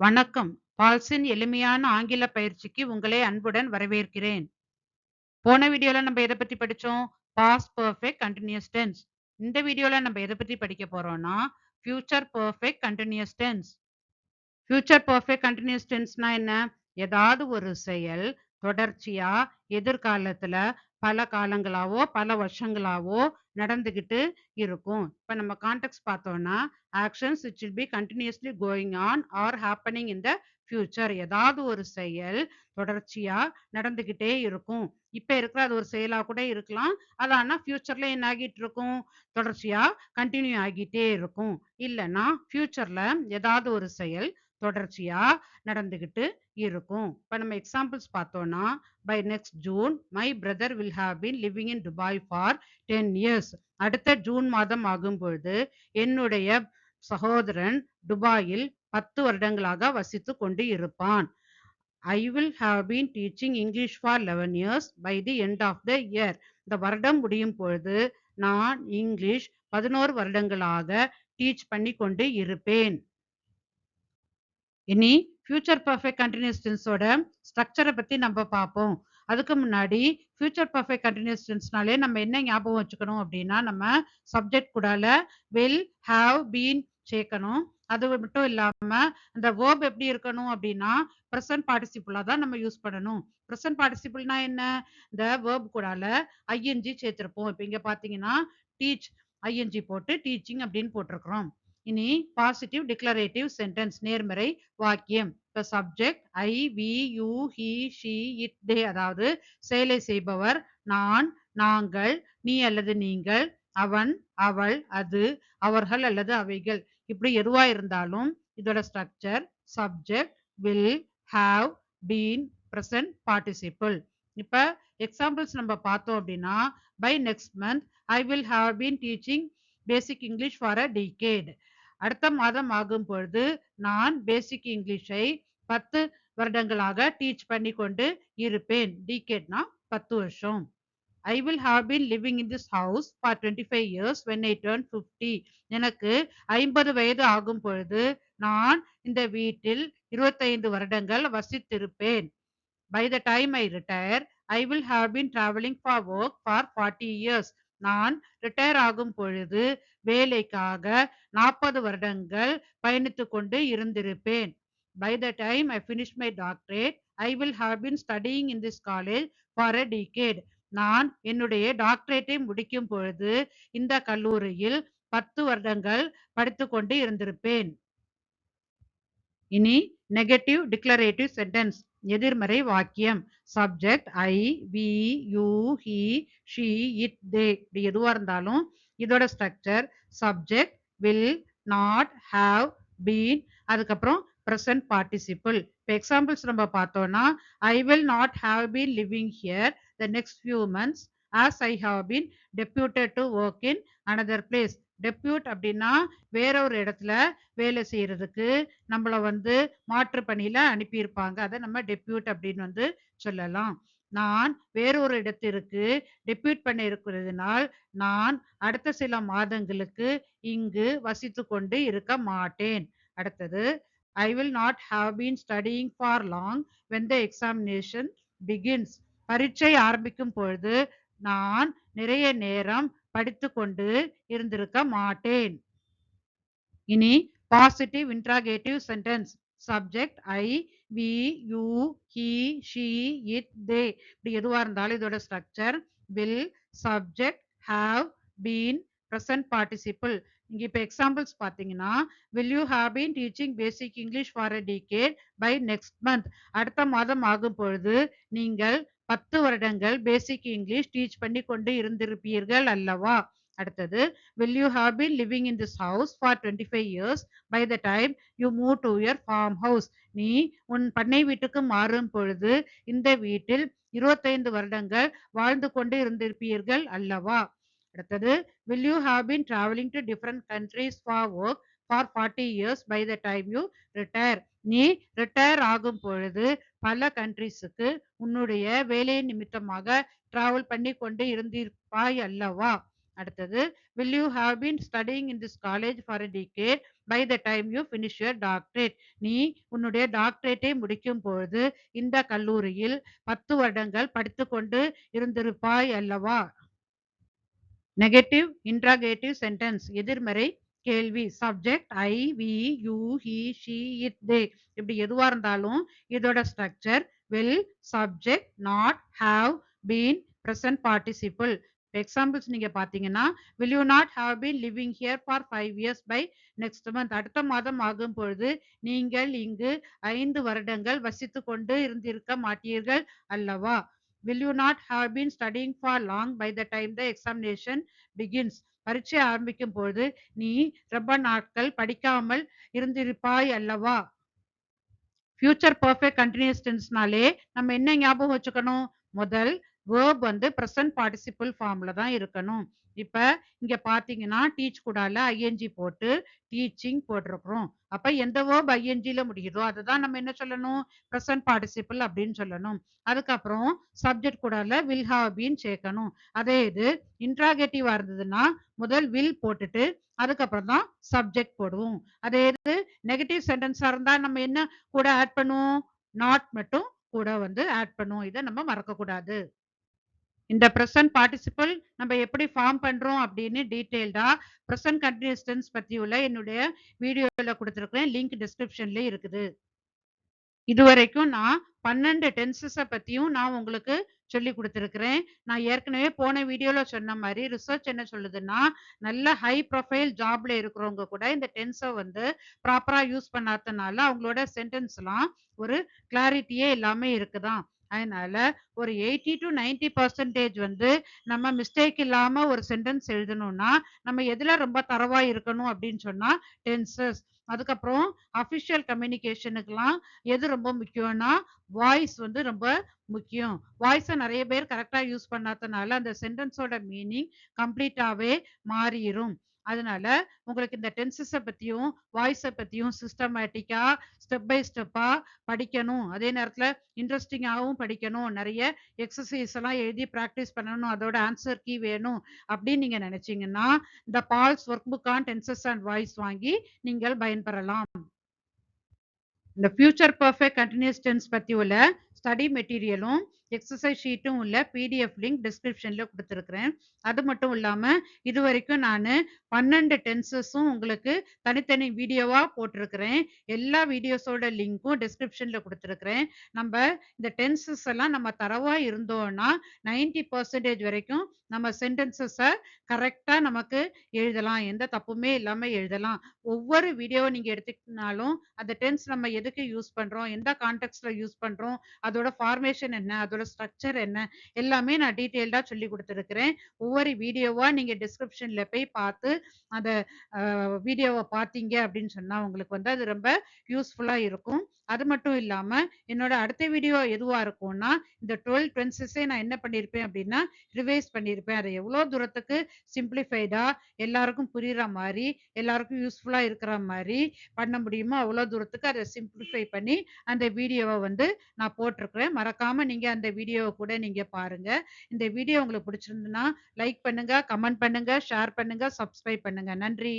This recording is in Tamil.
வணக்கம். பால்ஸின் எளிமையான ஆங்கில பயிற்சிக்கு உங்களை அன்புடன் வரவேற்கிறேன். போன வீடியோல நம்ம எதை பத்தி படிச்சோம்? பாஸ்ட் பர்ஃபெக்ட் கண்டினியூஸ் டென்ஸ் இந்த வீடியோல நம்ம எதை பத்தி படிக்க போறோம்னா future perfect continuous tense future perfect continuous டென்ஸ்னா என்ன? ஏதாவது ஒரு செயல் தொடர்ச்சியா எதிர்காலத்துல பல காலங்களாவோ பல வருஷங்களாவோ நடந்துகிட்டு இருக்கும். இப்ப நம்ம கான்டெக்ட் பார்த்தோம்னா actions it will be continuously going on or happening in the future ஏதாவது ஒரு செயல் தொடர்ச்சியா நடந்துகிட்டே இருக்கும். இப்ப இருக்கிற அது ஒரு செயலா கூட இருக்கலாம். அது ஆனா ஃபியூச்சர்ல என்ன ஆகிட்டு இருக்கும்? தொடர்ச்சியா கண்டினியூ ஆகிட்டே இருக்கும். இல்லைன்னா ஃபியூச்சர்ல ஏதாவது ஒரு செயல் தொடர்ச்சியா நடந்துகிட்டு இருக்கும். இப்போ நம்ம எக்ஸாம்பிள்ஸ் பார்த்தோம்னா by next June my brother will have been living in Dubai for ten years அடுத்த ஜூன் மாதம் ஆகும் பொழுது என்னுடைய சகோதரன் துபாயில் பத்து வருடங்களாக வசித்து கொண்டு இருப்பான். I will have been teaching English for eleven years by the end of the year இந்த வருடம் முடியும் பொழுது நான் இங்கிலீஷ் பதினோரு வருடங்களாக டீச் பண்ணி கொண்டு இருப்பேன். இனி ஃபியூச்சர் பர்ஃபெக்ட் கண்டினியூஸ் டென்ஸோட ஸ்ட்ரக்சரை பற்றி நம்ம பார்ப்போம். அதுக்கு முன்னாடி ஃபியூச்சர் பர்ஃபெக்ட் கண்டினியூஸ் டென்ஸ்னாலே நம்ம என்ன ஞாபகம் வச்சுக்கணும் அப்படின்னா நம்ம சப்ஜெக்ட் கூடால வில் ஹாவ் பீன் சேர்க்கணும். அது மட்டும் இல்லாம அந்த வேர்ப் எப்படி இருக்கணும் அப்படின்னா ப்ரெசன்ட் பார்ட்டிசிபிளா தான் நம்ம யூஸ் பண்ணணும். ப்ரெசன்ட் பார்ட்டிசிபிள்னா என்ன? இந்த வேர்ப் கூடால ஐஎன்ஜி சேர்த்திருப்போம். இப்போ இங்க பாத்தீங்கன்னா டீச் ஐஎன்ஜி போட்டு டீச்சிங் அப்படின்னு போட்டிருக்கிறோம். இனி பாசிட்டிவ் டிக்ளரேட்டிவ் சென்டென்ஸ் நேர்மறை வாக்கியம். இப்போ subject I we you he she it they அதாவது செயலை செய்பவர் நான் நாங்கள் நீ அல்லது நீங்கள் அவன் அவள் அது அவர்கள் அல்லது அவைகள். இப்படி எதுவா இருந்தாலும் இதோட structure subject will have been present participle இப்ப எக்ஸாம்பிள்ஸ் நம்ம பார்த்தோம் அப்படின்னா by next month I will have been teaching basic English for a decade அடுத்த மாதம் ஆகும் பொழுது நான் பேசிக் இங்கிலீஷை பத்து வருடங்களாக டீச் பண்ணி கொண்டு இருப்பேன். டிகேட்னா பத்து வருஷம். I will have been living in this house for twenty five years when I turn fifty எனக்கு ஐம்பது வயது ஆகும் பொழுது நான் இந்த வீட்டில் இருபத்தைந்து வருடங்கள் வசித்திருப்பேன். By the time I retire I will have been travelling for work for forty years நான் ரிட்டையர் ஆகும் பொழுது வேலைக்காக நாற்பது வருடங்கள் பயணித்து கொண்டு இருந்திருப்பேன். By the time I finish my doctorate I will have been studying in this college for a decade நான் என்னுடைய டாக்டரேட்டை முடிக்கும் பொழுது இந்த கல்லூரியில் பத்து வருடங்கள் படித்து கொண்டு இருந்திருப்பேன். இனி நெகட்டிவ் டிக்ளரேட்டிவ் சென்டென்ஸ் எதிர்மறை வாக்கியம். Subject I we you he she it they இப்படி எதுவாக இருந்தாலும் இதோட structure subject will not have been அதுக்கப்புறம் ப்ரெசன்ட் பார்ட்டிசிபிள் இப்போ எக்ஸாம்பிள்ஸ் நம்ம பார்த்தோம்னா I will not have been living here the next few months as I have been deputed to work in another place depute அப்படின்னா வேற ஒரு இடத்துல வேலை செய்யறதுக்கு நம்மளை வந்து மாற்று பணியில அனுப்பியிருப்பாங்க. அதை நம்ம டெப்யூட் அப்படின்னு வந்து சொல்லலாம். நான் வேறொரு இடத்திற்கு டெப்யூட் பண்ண இருக்கிறதுனால் நான் அடுத்த சில மாதங்களுக்கு இங்கு வசித்து கொண்டு இருக்க மாட்டேன். அடுத்தது I will not have been studying for long when the examination begins பரீட்சை ஆரம்பிக்கும் பொழுது நான் நிறைய நேரம் படித்து கொண்டு இருந்திருக்க மாட்டேன். இனி positive interrogative sentence subject I we you he she it they இப்படி எதுவாக இருந்தாலும் இதோட structure will subject have been present participle இங்கே இப்போ எக்ஸாம்பிள்ஸ் பார்த்தீங்கன்னா will you have been teaching basic English for a decade by next month அடுத்த மாதம் ஆகும் பொழுது நீங்கள் பத்து வருடங்கள் பேசிக் இங்கிலீஷ் டீச் பண்ணி கொண்டு இருந்திருப்பீர்கள் அல்லவா? அடுத்தது will you have been living in this house for twenty five years by the time you move to your farm house நீ உன் பண்ணை வீட்டுக்கு மாறும் பொழுது இந்த வீட்டில் இருபத்தைந்து வருடங்கள் வாழ்ந்து கொண்டு இருந்திருப்பீர்கள் அல்லவா? அடுத்தது will you have been travelling to different countries for work for forty years by the time you retire நீ ரிட்டையர் ஆகும் பொழுது பல கண்ட்ரிஸுக்கு உன்னுடைய வேலை நிமித்தமாக டிராவல் பண்ணி கொண்டு இருந்திருப்பாய் அல்லவா? அடுத்தது will you have been studying in this college for a decade by the time you finish doctorate நீ உன்னுடைய டாக்டரேட்டை முடிக்கும் பொழுது இந்த கல்லூரியில் பத்து வருடங்கள் படித்துக்கொண்டு இருந்திருப்பாய் அல்லவா? நெகட்டிவ் இன்ட்ராகேட்டிவ் சென்டென்ஸ் எதிர்மறை கேள்வி subject I we you he she it they இப்படி எதுவா இருந்தாலும் இதோட structure will subject not have been present participle examples நீங்க பாத்தீங்கன்னா will you not have been living here for five years by next month அடுத்த மாதம் ஆகும் பொழுது நீங்கள் இங்கு ஐந்து வருடங்கள் வசித்து கொண்டு இருந்திருக்க மாட்டீர்கள் அல்லவா will you not have been studying for long by the time the examination begins பரீட்சை ஆரம்பிக்கும் பொழுது நீ ரொம்ப நாட்கள் படிக்காமல் இருந்திருப்பாய் அல்லவா? ஃபியூச்சர் பர்ஃபெக்ட் கண்டினியூஸ் டென்ஸ்னாலே நம்ம என்ன ஞாபகம் வச்சுக்கணும்? முதல் வேர்ப் வந்து ப்ரெசன்ட் பார்ட்டிசிபிள் ஃபார்ம்ல தான் இருக்கணும். இப்ப இங்க பாத்தீங்கன்னா டீச் கூடால ஐஎன்ஜி போட்டு டீச்சிங் போட்டிருக்கிறோம். அப்ப எந்த வேர்ப் ஐஎன்ஜில முடியுதோ அதை தான் நம்ம என்ன சொல்லணும்? ப்ரெசன்ட் பார்ட்டிசிபிள் அப்படின்னு சொல்லணும். அதுக்கப்புறம் சப்ஜெக்ட் கூடால வில் ஹாவ் பீன் சேர்க்கணும். அதே இது இன்ட்ராகேட்டிவா இருந்ததுன்னா முதல் வில் போட்டுட்டு அதுக்கப்புறம் தான் சப்ஜெக்ட் போடுவோம். அதே இது நெகட்டிவ் சென்டென்ஸா இருந்தா நம்ம என்ன கூட ஆட் பண்ணுவோம்? நாட் மட்டும் கூட வந்து ஆட் பண்ணுவோம். இதை நம்ம மறக்கக்கூடாது. இந்த ப்ரெசன்ட் பார்ட்டிசிபல் நம்ம எப்படி ஃபார்ம் பண்ணுறோம் அப்படின்னு டீட்டெயில்டாக ப்ரெசன்ட் கண்டினியூஸ் டென்ஸ் பத்தி உள்ள என்னுடைய வீடியோவில் கொடுத்துருக்கேன் லிங்க் டிஸ்கிரிப்ஷன்லேயே இருக்குது. இதுவரைக்கும் நான் பன்னெண்டு டென்சஸை பற்றியும் நான் உங்களுக்கு சொல்லி கொடுத்துருக்குறேன். நான் ஏற்கனவே போன வீடியோவில் சொன்ன மாதிரி ரிசர்ச் என்ன சொல்லுதுன்னா நல்ல ஹை ப்ரொஃபைல் ஜாப்ல இருக்கிறவங்க கூட இந்த டென்ஸை வந்து ப்ராப்பராக யூஸ் பண்ணாதனால அவங்களோட சென்டென்ஸ்லாம் ஒரு கிளாரிட்டியே எல்லாமே இருக்குதான். அதனால ஒரு எயிட்டி டு நைன்டி பர்சன்டேஜ் வந்து நம்ம மிஸ்டேக் இல்லாம ஒரு சென்டென்ஸ் எழுதணும்னா நம்ம எதுல ரொம்ப தரவா இருக்கணும் அப்படின்னு சொன்னா டென்சஸ் அதுக்கப்புறம் அஃபிஷியல் கம்யூனிகேஷனுக்கெல்லாம் எது ரொம்ப முக்கியம்னா வாய்ஸ் வந்து ரொம்ப முக்கியம். வாய்ஸை நிறைய பேர் கரெக்டாக யூஸ் பண்ணாதனால அந்த சென்டென்ஸோட மீனிங் கம்ப்ளீட்டாகவே மாறிடும் அதனால உங்களுக்கு இந்த டென்சஸை பத்தியும் வாய்ஸை பத்தியும் சிஸ்டமேட்டிக்கா ஸ்டெப் பை ஸ்டெப்பா படிக்கணும். அதே நேரத்துல இன்ட்ரெஸ்டிங்காகவும் படிக்கணும். நிறைய எக்ஸசைஸ் எல்லாம் எழுதி ப்ராக்டிஸ் பண்ணணும். அதோட ஆன்சர் கீ வேணும் அப்படின்னு நீங்க நினைச்சீங்கன்னா இந்த Paul's work book on tenses and voice வாங்கி நீங்கள் பயன்பெறலாம். இந்த ஃபியூச்சர் பர்ஃபெக்ட் கண்டினியூஸ் டென்ஸ் பத்தி உள்ள ஸ்டடி மெட்டீரியலும் எக்ஸசைஸ் ஷீட்டும் உள்ள பிடிஎஃப் லிங்க் டிஸ்கிரிப்ஷன்ல கொடுத்துருக்குறேன். அது மட்டும் இல்லாம இது வரைக்கும் நான் பன்னெண்டு டென்சஸும் உங்களுக்கு தனித்தனி வீடியோவா போட்டிருக்கிறேன். எல்லா வீடியோஸோட லிங்க்கும் டிஸ்கிரிப்ஷன்ல கொடுத்துருக்குறேன். நம்ம இந்த டென்சஸ் எல்லாம் நம்ம தரவா இருந்தோம்னா நைன்டி பர்சன்டேஜ் வரைக்கும் நம்ம சென்டென்சஸை கரெக்டா நமக்கு எழுதலாம். எந்த தப்புமே இல்லாமல் எழுதலாம். ஒவ்வொரு வீடியோவை நீங்க எடுத்துக்கினாலும் அந்த டென்ஸ் நம்ம எதுக்கு யூஸ் பண்றோம்? எந்த கான்டெக்ட்ல யூஸ் பண்றோம்? அதோட ஃபார்மேஷன் என்ன அதோட ஸ்ட்ரக்சர் என்ன எல்லாமே நான் டீட்டெயில்டா சொல்லி கொடுத்துருக்கிறேன். ஒவ்வொரு வீடியோவா நீங்க டிஸ்கிரிப்ஷன்ல போய் பார்த்து அந்த வீடியோவை பார்த்தீங்க அப்படின்னு சொன்னா உங்களுக்கு வந்து அது ரொம்ப யூஸ்ஃபுல்லா இருக்கும். அது மட்டும் இல்லாம என்னோட அடுத்த வீடியோ எதுவா இருக்கும்னா இந்த டுவெல் டுவென்சஸே நான் என்ன பண்ணியிருப்பேன் அப்படின்னா ரிவைஸ் பண்ணியிருப்பேன் அதை எவ்வளோ தூரத்துக்கு சிம்பிளிஃபைடா எல்லாருக்கும் புரியுற மாதிரி எல்லாருக்கும் யூஸ்ஃபுல்லா இருக்கிற மாதிரி பண்ண முடியுமோ அவ்வளோ தூரத்துக்கு அதை சிம்பிளிஃபை பண்ணி அந்த வீடியோவை வந்து நான் போட்டிருக்கிறேன். மறக்காம நீங்க அந்த வீடியோவை கூட நீங்க பாருங்க. இந்த வீடியோ உங்களுக்கு பிடிச்சிருந்துன்னா லைக் பண்ணுங்க கமெண்ட் பண்ணுங்க ஷேர் பண்ணுங்க சப்ஸ்கிரைப் பண்ணுங்க. நன்றி.